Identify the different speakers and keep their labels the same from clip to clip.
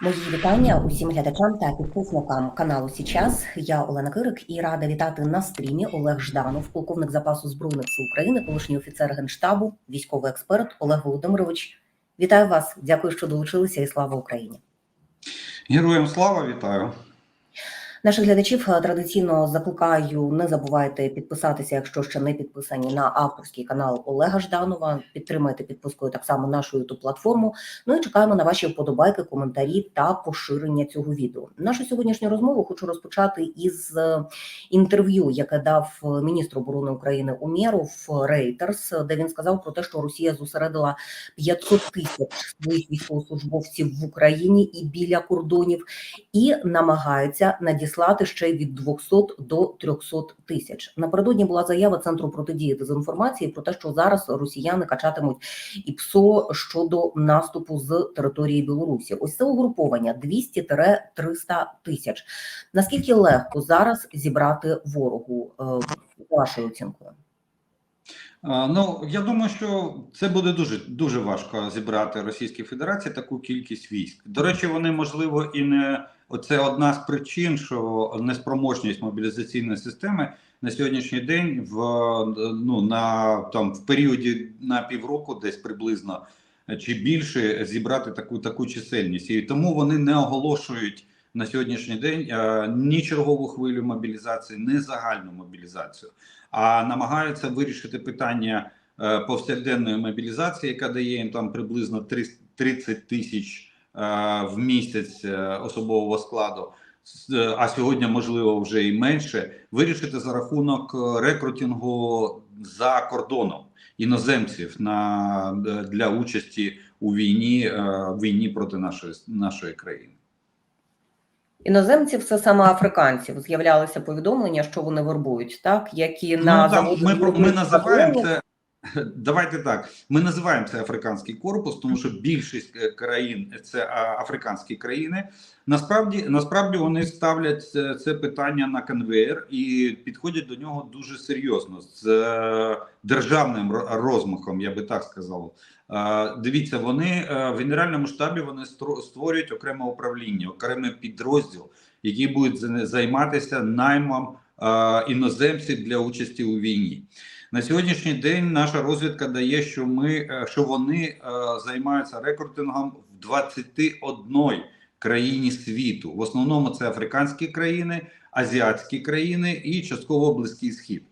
Speaker 1: Мої вітання усім глядачам та підписникам каналу Січас. Я Олена Кирик і рада вітати на стрімі Олег Жданов, полковник запасу збройних сил України, колишній офіцер генштабу, військовий експерт Олег Володимирович. Вітаю вас! Дякую, що долучилися, і слава Україні!
Speaker 2: Героям слава вітаю.
Speaker 1: Наших глядачів е, традиційно закликаю, не забувайте підписатися, якщо ще не підписані на авторський канал Олега Жданова. Підтримайте підпискою так само нашу youtube платформу. Ну і чекаємо на ваші вподобайки, коментарі та поширення цього відео. Нашу сьогоднішню розмову хочу розпочати із е, інтерв'ю, яке дав е, міністр оборони України Умєров Рейтерс, де він сказав про те, що Росія зосередила 500 тисяч своїх військовослужбовців в Україні і біля кордонів, і намагається надіслати ще від 200 до 300 тисяч. Напередодні була заява центру протидії дезінформації про те, що зараз росіяни качатимуть і ПСО щодо наступу з території Білорусі. Ось це угруповання 200-300 тисяч. Наскільки легко зараз зібрати ворогу е, вашою оцінкою?
Speaker 2: Ну я думаю, що це буде дуже дуже важко зібрати Російській Федерації таку кількість військ. До речі, вони можливо і не оце одна з причин, що неспроможність мобілізаційної системи на сьогоднішній день в ну на там в періоді на півроку, десь приблизно чи більше зібрати таку таку чисельність, і тому вони не оголошують. На сьогоднішній день е, ні чергову хвилю мобілізації, ні загальну мобілізацію, а намагаються вирішити питання е, повсякденної мобілізації, яка дає їм там приблизно 30 тисяч е, в місяць особового складу. А сьогодні можливо вже і менше вирішити за рахунок рекрутингу за кордоном іноземців на для участі у війні війні проти нашої нашої країни.
Speaker 1: Іноземців це саме африканців. З'являлися повідомлення, що вони вербують, так які
Speaker 2: ну,
Speaker 1: на
Speaker 2: ми ми, ми називаємо це. Давайте так. Ми називаємо це африканський корпус, тому що більшість країн це африканські країни. Насправді, насправді вони ставлять це, це питання на конвейер і підходять до нього дуже серйозно з державним розмахом, я би так сказав. Дивіться, вони в генеральному штабі вони створюють окреме управління, окремий підрозділ, який буде займатися наймом іноземців для участі у війні. На сьогоднішній день наша розвідка дає, що ми що вони займаються рекрутингом в 21 країні світу. В основному це африканські країни, азіатські країни і частково близький схід.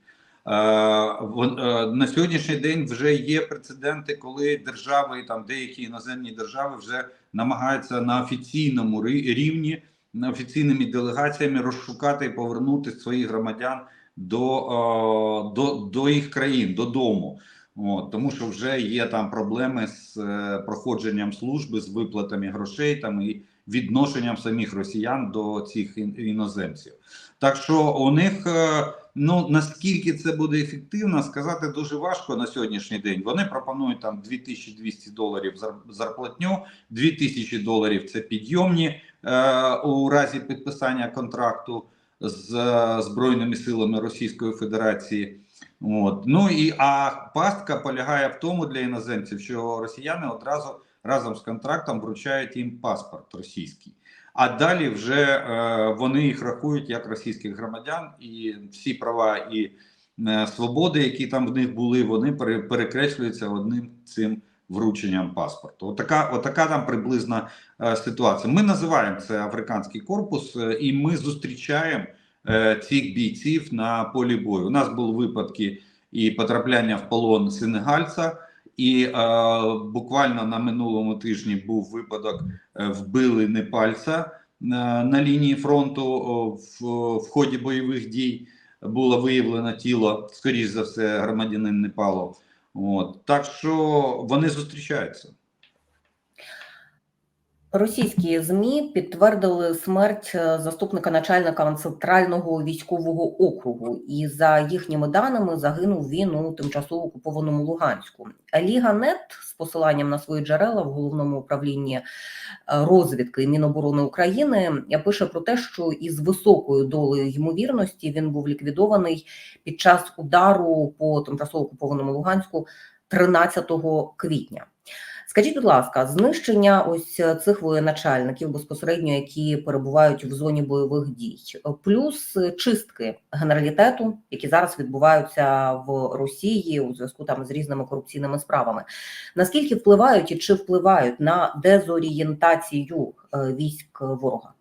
Speaker 2: На сьогоднішній день вже є прецеденти, коли держави там деякі іноземні держави вже намагаються на офіційному рівні, офіційними делегаціями розшукати і повернути своїх громадян до до, до їх країн додому. От, Тому що вже є там проблеми з е, проходженням служби, з виплатами грошей там і відношенням самих росіян до цих іноземців. Так що у них е, ну наскільки це буде ефективно, сказати дуже важко на сьогоднішній день. Вони пропонують там 2200 доларів зарплатню, 2000 доларів це підйомні е, у разі підписання контракту з е, збройними силами Російської Федерації. От ну і а пастка полягає в тому для іноземців, що росіяни одразу разом з контрактом вручають їм паспорт російський. А далі вже е, вони їх рахують як російських громадян, і всі права і е, свободи, які там в них були, вони пере, перекреслюються одним цим врученням паспорту. Отака, отака там приблизна е, ситуація. Ми називаємо це африканський корпус, е, і ми зустрічаємо е, цих бійців на полі бою. У нас були випадки і потрапляння в полон сенегальця. І е, буквально на минулому тижні був випадок, е, вбили непальця е, на лінії фронту в, в ході бойових дій. Було виявлено тіло, скоріш за все, громадянин Непалу. От так що вони зустрічаються.
Speaker 1: Російські змі підтвердили смерть е, заступника начальника центрального військового округу, і за їхніми даними загинув він у тимчасово окупованому Луганську. Ліга Нет з посиланням на свої джерела в головному управлінні е, розвідки Міноборони України пише про те, що із високою долею ймовірності він був ліквідований під час удару по тимчасово окупованому Луганську 13 квітня. Скажіть, будь ласка, знищення ось е, цих воєначальників безпосередньо, які перебувають в зоні бойових дій, е, плюс е, чистки генералітету, які зараз відбуваються в Росії у зв'язку там з різними корупційними справами. Наскільки впливають і чи впливають на дезорієнтацію військ ворога?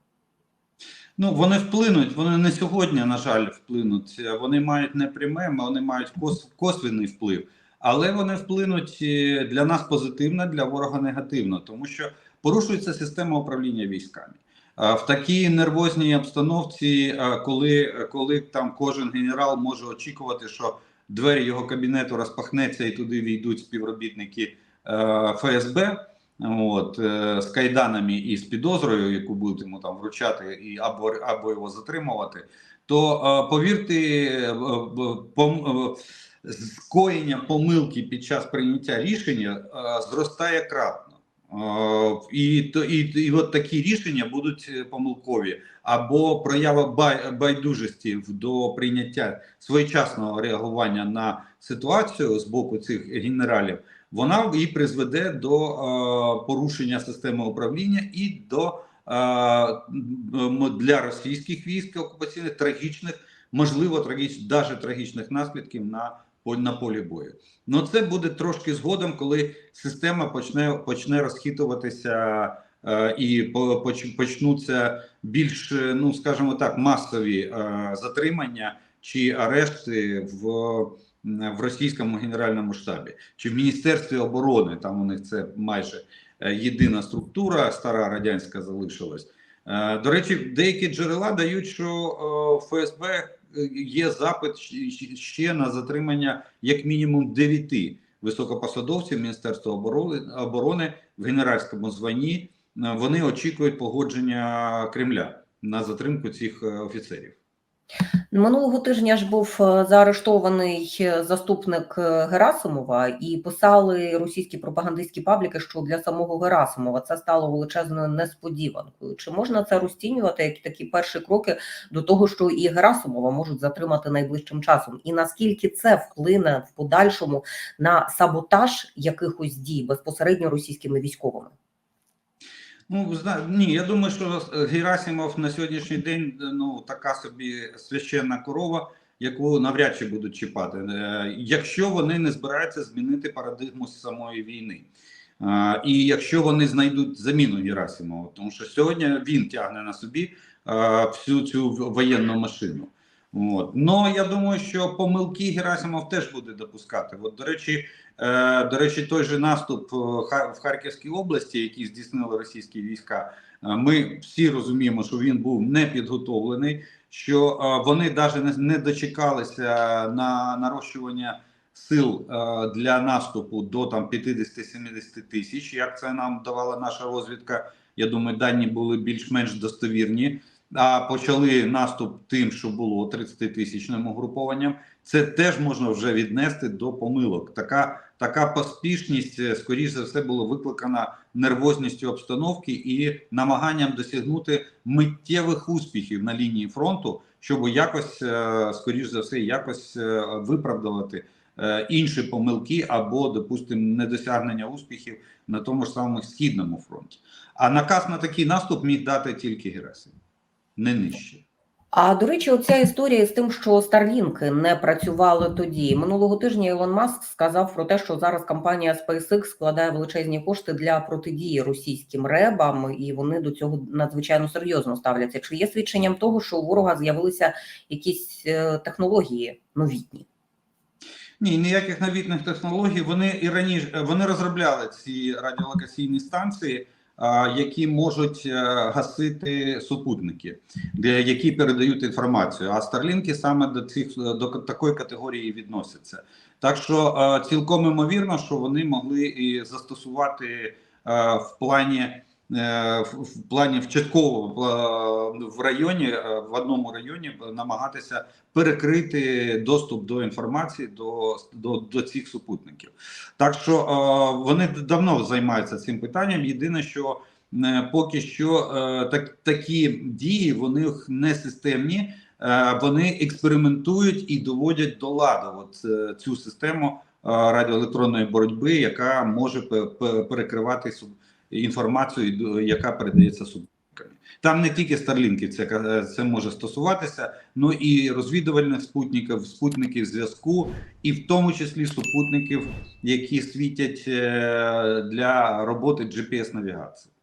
Speaker 2: Ну, вони вплинуть, вони не сьогодні, на жаль, вплинуть. Вони мають не пряме, вони мають кос, косвенний вплив, але вони вплинуть е, для нас позитивно, для ворога негативно, тому що порушується система управління військами. В такій нервозній обстановці, коли, коли там кожен генерал може очікувати, що двері його кабінету розпахнеться і туди війдуть співробітники е, ФСБ. От е, з кайданами і з підозрою, яку будуть йому там вручати, і або або його затримувати, то повірте, пом, скоєння помилки під час прийняття рішення е, зростає кратно. Е, і, то, і, і от такі рішення будуть е, помилкові, або проява байдужості до прийняття своєчасного реагування на ситуацію з боку цих генералів вона і призведе до порушення системи управління і до е, для російських військ окупаційних трагічних, можливо, трагіч, навіть трагічних наслідків на на полі бою. Ну це буде трошки згодом, коли система почне почне розхитуватися. е, І по- поч- почнуться більш, е, ну скажімо так, масові е, затримання чи арешти в в російському генеральному штабі чи в міністерстві оборони. Там у них це майже е, єдина структура, стара радянська залишилась. Е, До речі, деякі джерела дають, що ФСБ є запит ще на затримання як мінімум дев'яти високопосадовців Міністерства оборони оборони в генеральському званні. Е, Вони очікують погодження Кремля на затримку цих е, офіцерів.
Speaker 1: Минулого тижня ж був е, заарештований е, заступник е, Герасимова, і писали російські пропагандистські пабліки, що для самого Герасимова це стало величезною несподіванкою. Чи можна це розцінювати як такі перші кроки до того, що і Герасимова можуть затримати найближчим часом? І наскільки це вплине в подальшому на саботаж якихось дій безпосередньо російськими військовими?
Speaker 2: Ну, ні, я думаю, що Герасимов на сьогоднішній день ну така собі священна корова, яку навряд чи будуть чіпати, е, якщо вони не збираються змінити парадигму самої війни. Е, І якщо вони знайдуть заміну Герасимова, тому що сьогодні він тягне на собі е, всю цю воєнну машину. От. Ну я думаю, що помилки Герасимов теж буде допускати. От, до речі, Е, До речі, той же наступ е, в Харківській області, який здійснили російські війська, е, ми всі розуміємо, що він був не підготовлений, що е, вони навіть не, дочекалися на нарощування сил для наступу до там 50-70 тисяч. Як це нам давала наша розвідка? Я думаю, дані були більш-менш достовірні. А почали наступ тим, що було 30-тисячним угрупованням. Це теж можна вже віднести до помилок. Така така поспішність, е, скоріш за все, була викликана нервозністю обстановки і намаганням досягнути миттєвих успіхів на лінії фронту, щоб якось, е, скоріш за все, якось е, виправдувати інші помилки або, допустимо, недосягнення успіхів на тому ж самому східному фронті. А наказ на такий наступ міг дати тільки Герасим, не нижче.
Speaker 1: А до речі, оця історія з тим, що Старлінки не працювали тоді. Минулого тижня Ілон Маск сказав про те, що зараз компанія SpaceX складає величезні кошти для протидії російським ребам, і вони до цього надзвичайно серйозно ставляться. Чи є свідченням того, що у ворога з'явилися якісь е, технології новітні?
Speaker 2: Ні, ніяких новітних технологій. Вони і раніше вони розробляли ці радіолокаційні станції, які можуть е, гасити супутники, які передають інформацію. А старлінки саме до цих до такої категорії відносяться. Так що е, цілком імовірно, що вони могли і застосувати е, в плані. Е, В плані в частково е, в районі в одному районі намагатися перекрити доступ до інформації до, до, до цих супутників. Так що вони давно займаються цим питанням. Єдине, що е, поки що е, так, такі дії вони не системні, е, вони експериментують і доводять до ладу от, цю систему радіоелектронної боротьби, яка може пе- пе- перекривати суб- інформацію, яка передається супутниками. Там не тільки старлінків це, це може стосуватися, ну і розвідувальних спутників, спутників зв'язку, і в тому числі супутників, які світять е, для роботи GPS-навігації.